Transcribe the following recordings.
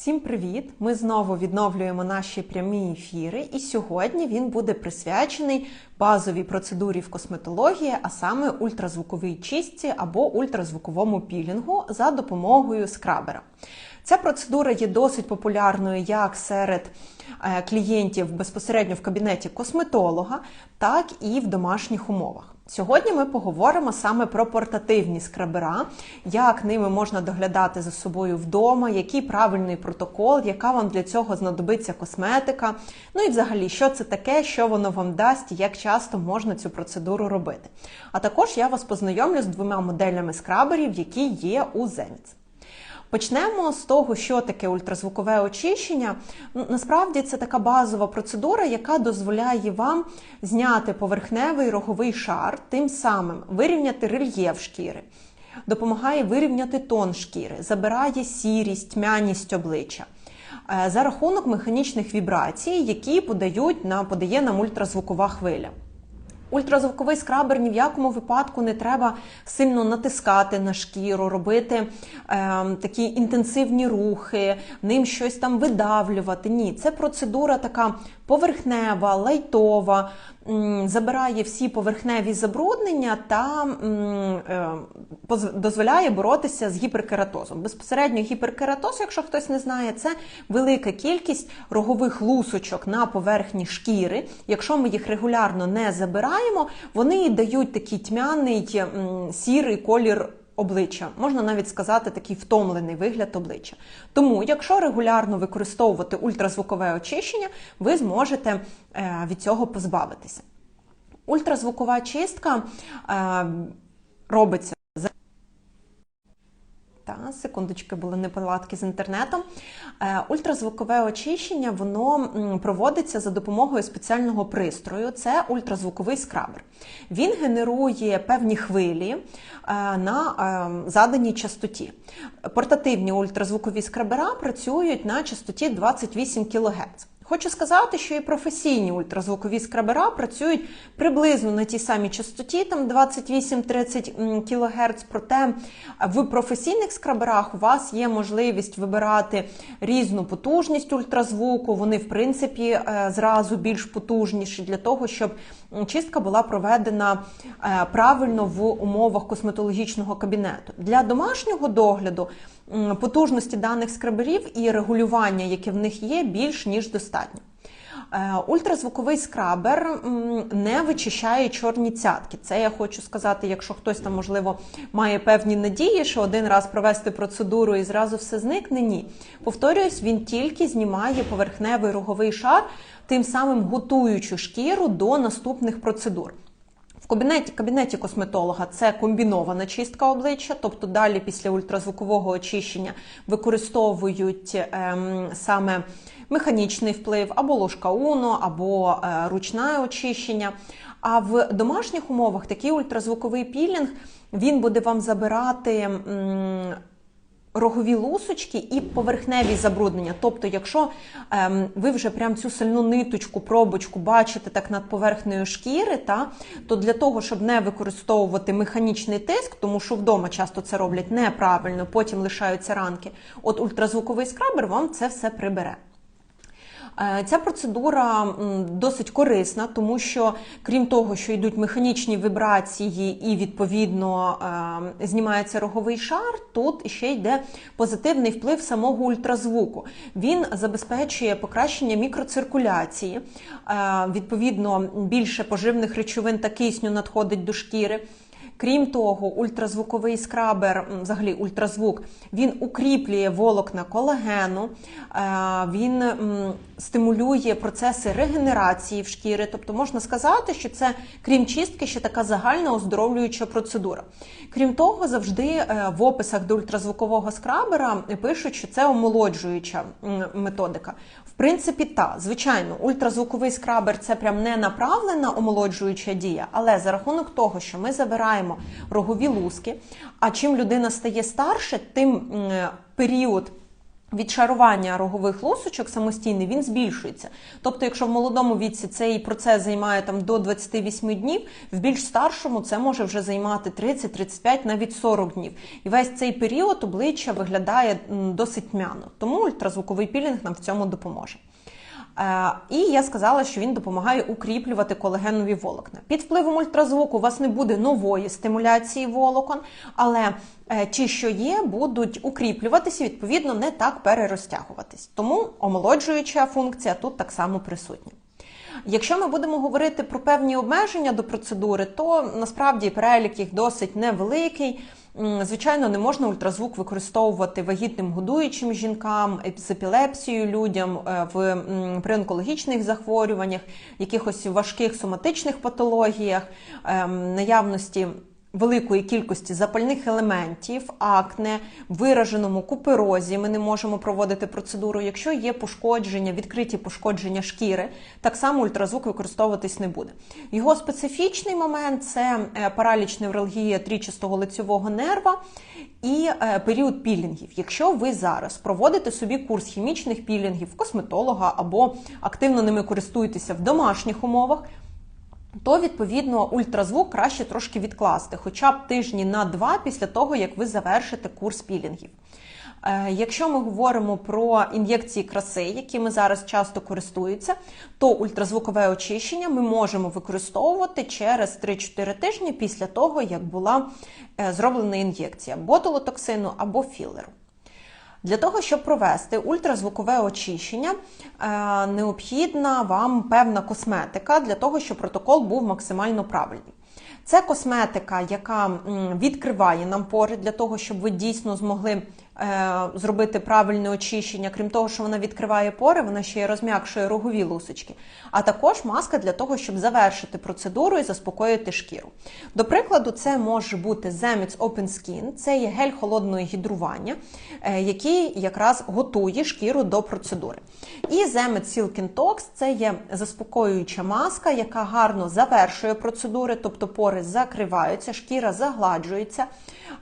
Всім привіт! Ми знову відновлюємо наші прямі ефіри, і сьогодні він буде присвячений базовій процедурі в косметології, а саме ультразвуковій чистці або ультразвуковому пілінгу за допомогою скрабера. Ця процедура є досить популярною як серед е, клієнтів безпосередньо в кабінеті косметолога, так і в домашніх умовах. Сьогодні ми поговоримо саме про портативні скрабера, як ними можна доглядати за собою вдома, який правильний протокол, яка вам для цього знадобиться косметика. Ну і взагалі, що це таке, що воно вам дасть, як часто можна цю процедуру робити. А також я вас познайомлю з двома моделями скраберів, які є у Zenith. Почнемо з того, що таке ультразвукове очищення. Ну, Насправді це така базова процедура, яка дозволяє вам зняти поверхневий роговий шар, тим самим вирівняти рельєф шкіри, допомагає вирівняти тон шкіри, забирає сірість, тьмяність обличчя. е, За рахунок механічних вібрацій, які подають на, подає нам ультразвукова хвиля. Ультразвуковий скрабер ні в якому випадку не треба сильно натискати на шкіру, робити е, такі інтенсивні рухи, ним щось там видавлювати. Ні, це процедура така поверхнева, лайтова, забирає всі поверхневі забруднення та е, дозволяє боротися з гіперкератозом. Безпосередньо гіперкератоз, якщо хтось не знає, це велика кількість рогових лусочок на поверхні шкіри. Якщо ми їх регулярно не забираємо, вони дають такий тьмяний сірий колір. Обличчя, можна навіть сказати, такий втомлений вигляд обличчя. Тому, якщо регулярно використовувати ультразвукове очищення, ви зможете е, від цього позбавитися. Ультразвукова чистка е, робиться та, секундочки, були неполадки з інтернетом. Е, Ультразвукове очищення воно проводиться за допомогою спеціального пристрою. Це ультразвуковий скрабер. Він генерує певні хвилі е, на е, заданій частоті. Портативні ультразвукові скрабера працюють на частоті 28 кГц. Хочу сказати, що і професійні ультразвукові скрабера працюють приблизно на тій самій частоті, там 28-30 кГц, проте в професійних скраберах у вас є можливість вибирати різну потужність ультразвуку, вони, в принципі, е, зразу більш потужніші для того, щоб чистка була проведена е, правильно в умовах косметологічного кабінету. Для домашнього догляду потужності даних скраберів і регулювання, яке в них є, більш ніж достатньо. Е, Ультразвуковий скрабер не вичищає чорні цятки. Це я хочу сказати, якщо хтось там, можливо, має певні надії, що один раз провести процедуру і зразу все зникне. Ні. Повторююсь, він тільки знімає поверхневий роговий шар, тим самим готуючи шкіру до наступних процедур. Кабінеті, кабінеті косметолога це комбінована чистка обличчя, тобто далі після ультразвукового очищення використовують ем, саме механічний вплив або ложка Уно, або е, ручне очищення. А в домашніх умовах такий ультразвуковий пілінг він буде вам забирати. м, рогові лусочки і поверхневі забруднення. Тобто, якщо ем, ви вже прям цю сильну ниточку, пробочку бачите так над поверхнею шкіри, та, то для того, щоб не використовувати механічний тиск, тому що вдома часто це роблять неправильно, потім лишаються ранки, от ультразвуковий скрабер вам це все прибере. Е, Ця процедура досить корисна, тому що крім того, що йдуть механічні вібрації і відповідно е, знімається роговий шар, тут ще йде позитивний вплив самого ультразвуку. Він забезпечує покращення мікроциркуляції, е, відповідно більше поживних речовин та кисню надходить до шкіри. Крім того, ультразвуковий скрабер, взагалі ультразвук, він укріплює волокна колагену, е, він стимулює процеси регенерації в шкіри. Тобто можна сказати, що це, крім чистки, ще така загальна оздоровлююча процедура. Крім того, завжди е, в описах до ультразвукового скрабера пишуть, що це омолоджуюча методика. В принципі, та, звичайно, ультразвуковий скрабер це прям не направлена омолоджуюча дія, але за рахунок того, що ми забираємо рогові луски, а чим людина стає старше, тим період Відшарування рогових лусочок самостійний він збільшується. Тобто, якщо в молодому віці цей процес займає там до 28 днів, в більш старшому це може вже займати 30, 35, навіть 40 днів. І весь цей період обличчя виглядає досить тьмяно. Тому ультразвуковий пілінг нам в цьому допоможе. Е, і я сказала, що він допомагає укріплювати колагенові волокна. Під впливом ультразвуку у вас не буде нової стимуляції волокон, але е, ті, що є, будуть укріплюватися, відповідно, не так перерозтягуватись. Тому омолоджуюча функція тут так само присутня. Якщо ми будемо говорити про певні обмеження до процедури, то насправді перелік їх досить невеликий. Звичайно, не можна ультразвук використовувати вагітним годуючим жінкам, з епілепсією людям е, в при онкологічних захворюваннях, якихось важких соматичних патологіях, ем, наявності великої кількості запальних елементів, акне, вираженому куперозі ми не можемо проводити процедуру. Якщо є пошкодження, відкриті пошкодження шкіри, так само ультразвук використовуватись не буде. Його специфічний момент це е, параліч невралгія трічастого лицьового нерва. І е, період пілінгів. Якщо ви зараз проводите собі курс хімічних пілінгів, косметолога або активно ними користуєтеся в домашніх умовах, то відповідно ультразвук краще трошки відкласти, хоча б тижні на два після того, як ви завершите курс пілінгів. Е, якщо ми говоримо про ін'єкції краси, якими зараз часто користуються, то ультразвукове очищення ми можемо використовувати через 3-4 тижні після того, як була е, зроблена ін'єкція ботулотоксину або філеру. Для того, щоб провести ультразвукове очищення, е, необхідна вам певна косметика для того, щоб протокол був максимально правильний. Це косметика, яка відкриває нам пори для того, щоб ви дійсно змогли зробити правильне очищення, крім того, що вона відкриває пори, вона ще й розм'якшує рогові лусочки. А також маска для того, щоб завершити процедуру і заспокоїти шкіру. До прикладу, це може бути Zemix Open Skin, це є гель холодного гідрування, е, який якраз готує шкіру до процедури. І Zemix Silk Tox це є заспокоююча маска, яка гарно завершує процедури, тобто пори закриваються, шкіра загладжується,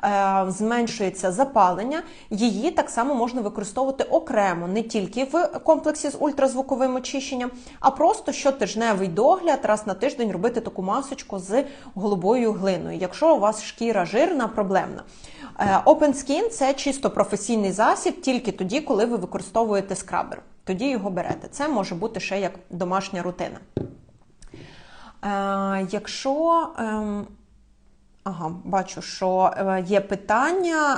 е, зменшується запалення. Її так само можна використовувати окремо, не тільки в комплексі з ультразвуковим очищенням, а просто щотижневий догляд, раз на тиждень робити таку масочку з голубою глиною, якщо у вас шкіра жирна, проблемна. Е, Open Skin – це чисто професійний засіб тільки тоді, коли ви використовуєте скрабер. Тоді його берете. Це може бути ще як домашня рутина. Е, якщо ем, Ага, бачу, що е, є питання,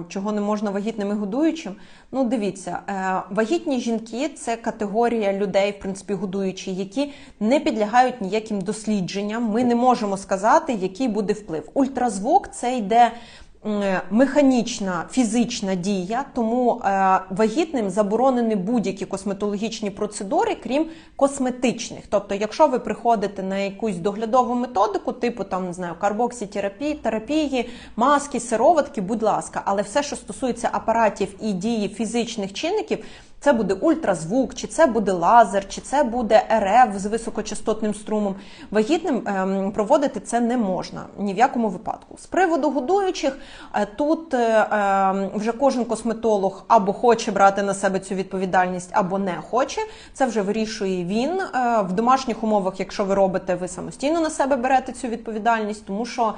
е, чого не можна вагітним і годуючим. Ну, дивіться, е, вагітні жінки це категорія людей, в принципі, годуючі, які не підлягають ніяким дослідженням. Ми не можемо сказати, який буде вплив. Ультразвук це йде механічна фізична дія, тому е, вагітним заборонені будь-які косметологічні процедури, крім косметичних. Тобто, якщо ви приходите на якусь доглядову методику, типу там не знаю, карбоксітерапії, терапії, маски, сироватки, будь ласка, але все, що стосується апаратів і дії фізичних чинників. Це буде ультразвук, чи це буде лазер, чи це буде РФ з високочастотним струмом. Вагітним ем, проводити це не можна ні в якому випадку. З приводу годуючих, е, тут е, ем, вже кожен косметолог або хоче брати на себе цю відповідальність, або не хоче. Це вже вирішує він. Е, в домашніх умовах, якщо ви робите, ви самостійно на себе берете цю відповідальність, тому що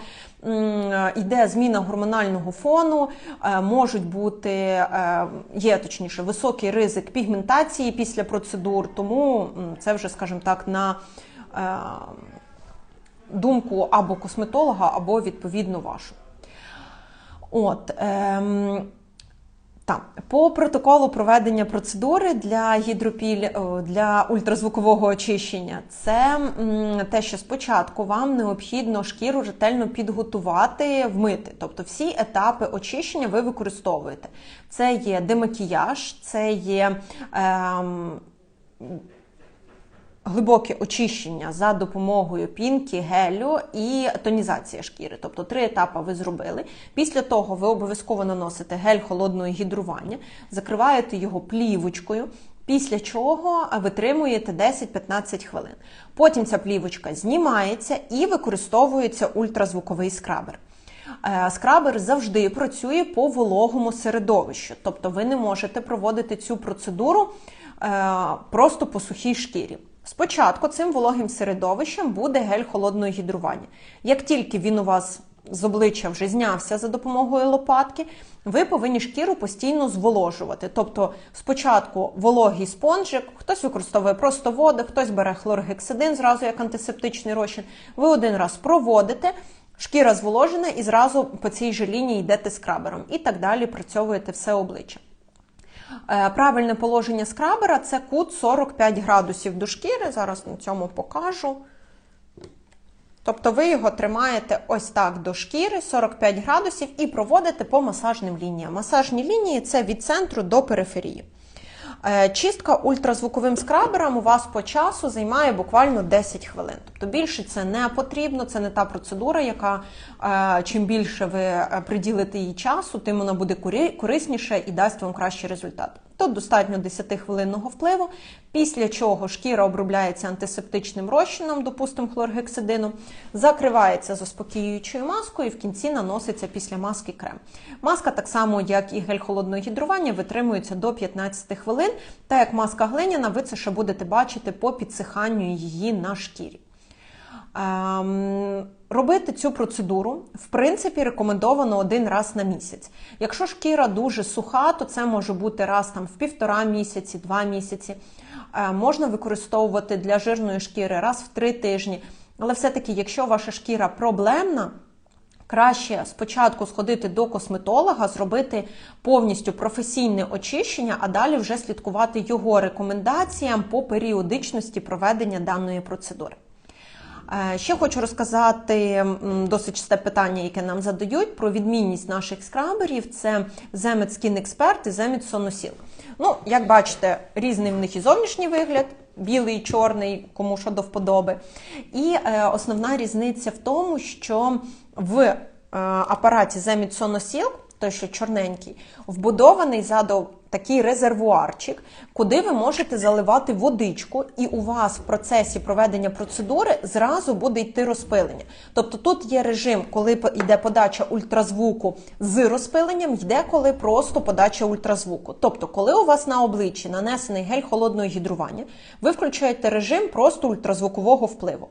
йде зміна гормонального фону, можуть бути, є точніше, високий ризик пігментації після процедур, тому це вже, скажімо так, на е, думку або косметолога, або відповідно вашу. От, ем, так, по протоколу проведення процедури для гідропіль для ультразвукового очищення, це те, що спочатку вам необхідно шкіру ретельно підготувати, вмити. Тобто всі етапи очищення ви використовуєте. Це є демакіяж, це є. Ем, глибоке очищення за допомогою пінки, гелю і тонізація шкіри. Тобто три етапи ви зробили. Після того ви обов'язково наносите гель холодного гідрування, закриваєте його плівочкою. Після чого витримуєте 10-15 хвилин. Потім ця плівочка знімається і використовується ультразвуковий скрабер. Е, Скрабер завжди працює по вологому середовищу, тобто ви не можете проводити цю процедуру е, просто по сухій шкірі. Спочатку цим вологим середовищем буде гель холодного гідрування. Як тільки він у вас з обличчя вже знявся за допомогою лопатки, ви повинні шкіру постійно зволожувати. Тобто, спочатку вологий спонжик, хтось використовує просто воду, хтось бере хлоргексидин зразу як антисептичний розчин. Ви один раз проводите. Шкіра зволожена і зразу по цій же лінії йдете скрабером. І так далі працьовуєте все обличчя. Е, Правильне положення скрабера це кут 45 градусів до шкіри. Зараз на цьому покажу. Тобто ви його тримаєте ось так до шкіри 45 градусів і проводите по масажним лініям. Масажні лінії це від центру до периферії. Е, Чистка ультразвуковим скрабером у вас по часу займає буквально 10 хвилин. Тобто більше це не потрібно, це не та процедура, яка е, чим більше ви е, приділите їй часу, тим вона буде корисніше і дасть вам кращий результат. Тут достатньо 10-хвилинного впливу, після чого шкіра обробляється антисептичним розчином, допустимо хлоргексидином, закривається заспокіюючою маскою і в кінці наноситься після маски крем. Маска, так само як і гель холодного гідрування, витримується до 15 хвилин. Та як маска глиняна, ви це ще будете бачити по підсиханню її на шкірі. Ем, робити цю процедуру, в принципі, рекомендовано один раз на місяць. Якщо шкіра дуже суха, то це може бути раз там в півтора місяці, два місяці. Е, можна використовувати для жирної шкіри раз в три тижні. Але все-таки, якщо ваша шкіра проблемна, Краще спочатку сходити до косметолога, зробити повністю професійне очищення, а далі вже слідкувати його рекомендаціям по періодичності проведення даної процедури. Е, Ще хочу розказати досить часте питання, яке нам задають про відмінність наших скраберів. Це Zemit Skin Expert і Zemit Sonosil. Ну, як бачите, різний в них і зовнішній вигляд, білий, чорний, кому що до вподоби. І е, основна різниця в тому, що в е, апараті Zemit Sonosil той, що чорненький, вбудований ззаду такий резервуарчик, куди ви можете заливати водичку, і у вас в процесі проведення процедури зразу буде йти розпилення. Тобто тут є режим, коли йде подача ультразвуку з розпиленням, йде коли просто подача ультразвуку. Тобто, коли у вас на обличчі нанесений гель холодного гідрування, ви включаєте режим просто ультразвукового впливу.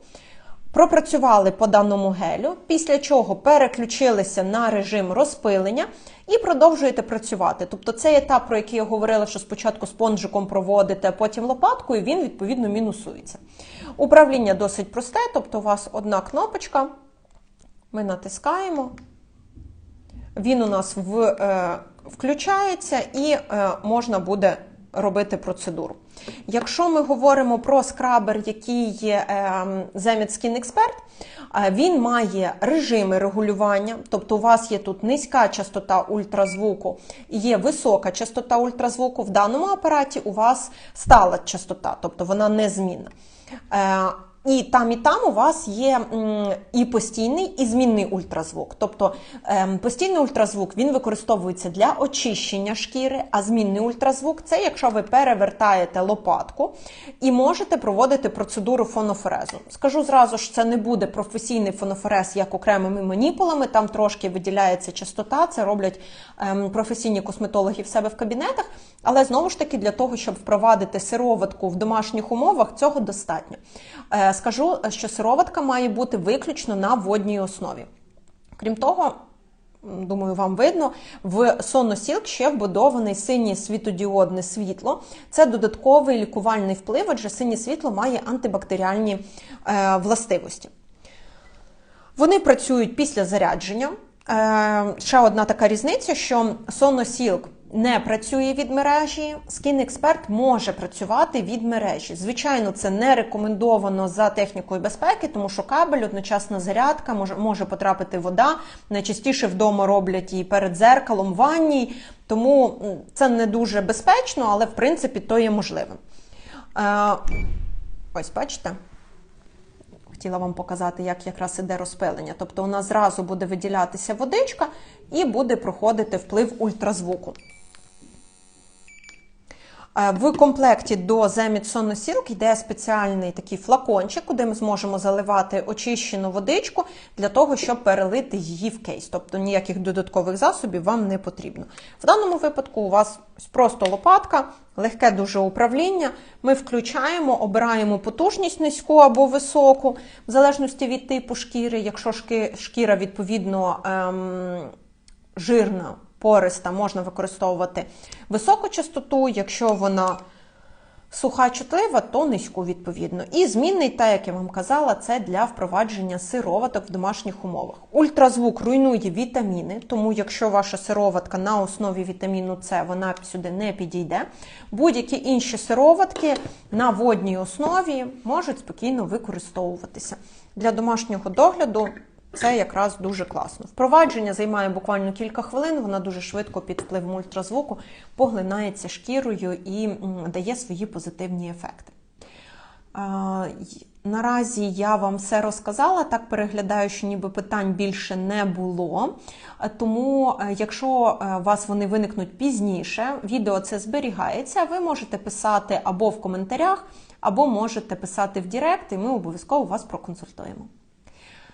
Пропрацювали по даному гелю, після чого переключилися на режим розпилення і продовжуєте працювати. Тобто цей етап, про який я говорила, що спочатку спонжиком проводите, а потім лопаткою, він відповідно мінусується. Управління досить просте, тобто у вас одна кнопочка, ми натискаємо. Він у нас в, е, включається і е, можна буде робити процедуру. Якщо ми говоримо про скрабер, який є е, Skin Expert, е, він має режими регулювання, тобто у вас є тут низька частота ультразвуку є висока частота ультразвуку. В даному апараті у вас стала частота, тобто вона незмінна. Е, і там, і там у вас є і постійний, і змінний ультразвук. Тобто ем, постійний ультразвук він використовується для очищення шкіри, а змінний ультразвук це якщо ви перевертаєте лопатку і можете проводити процедуру фонофорезу. Скажу зразу, що це не буде професійний фонофорез як окремими маніпулами, там трошки виділяється частота, це роблять ем, професійні косметологи в себе в кабінетах. Але знову ж таки, для того, щоб впровадити сироватку в домашніх умовах, цього достатньо. Е, Скажу, що сироватка має бути виключно на водній основі. Крім того, думаю, вам видно, в Sonossilk ще вбудований синє світодіодне світло. Це додатковий лікувальний вплив, адже синє світло має антибактеріальні е, властивості. Вони працюють після зарядження. Е, ще одна така різниця, що Sonosilk не працює від мережі, Skin Expert може працювати від мережі. Звичайно, це не рекомендовано за технікою безпеки, тому що кабель, одночасна зарядка, може, може потрапити вода. Найчастіше вдома роблять і перед зеркалом, в ванній, тому це не дуже безпечно, але в принципі то є можливим. Е, ось бачите? Хотіла вам показати, як якраз іде розпилення. Тобто нас зразу буде виділятися водичка і буде проходити вплив ультразвуку. Е, В комплекті до Zemit сонносілки йде спеціальний такий флакончик, куди ми зможемо заливати очищену водичку для того, щоб перелити її в кейс. Тобто ніяких додаткових засобів вам не потрібно. В даному випадку у вас просто лопатка, легке дуже управління. Ми включаємо, обираємо потужність низьку або високу, в залежності від типу шкіри. Якщо шкіра відповідно ем, жирна, пориста, можна використовувати високу частоту, якщо вона суха чутлива, то низьку відповідно. І змінний, так як я вам казала, це для впровадження сироваток в домашніх умовах. Ультразвук руйнує вітаміни, тому якщо ваша сироватка на основі вітаміну С, вона сюди не підійде. Будь-які інші сироватки на водній основі можуть спокійно використовуватися. Для домашнього догляду це якраз дуже класно. Впровадження займає буквально кілька хвилин, вона дуже швидко під впливом ультразвуку поглинається шкірою і дає свої позитивні ефекти. Наразі я вам все розказала. Так переглядаю, що ніби питань більше не було. Тому, е, якщо е, у вас вони виникнуть пізніше, відео це зберігається. Ви можете писати або в коментарях, або можете писати в Директ, і ми обов'язково вас проконсультуємо.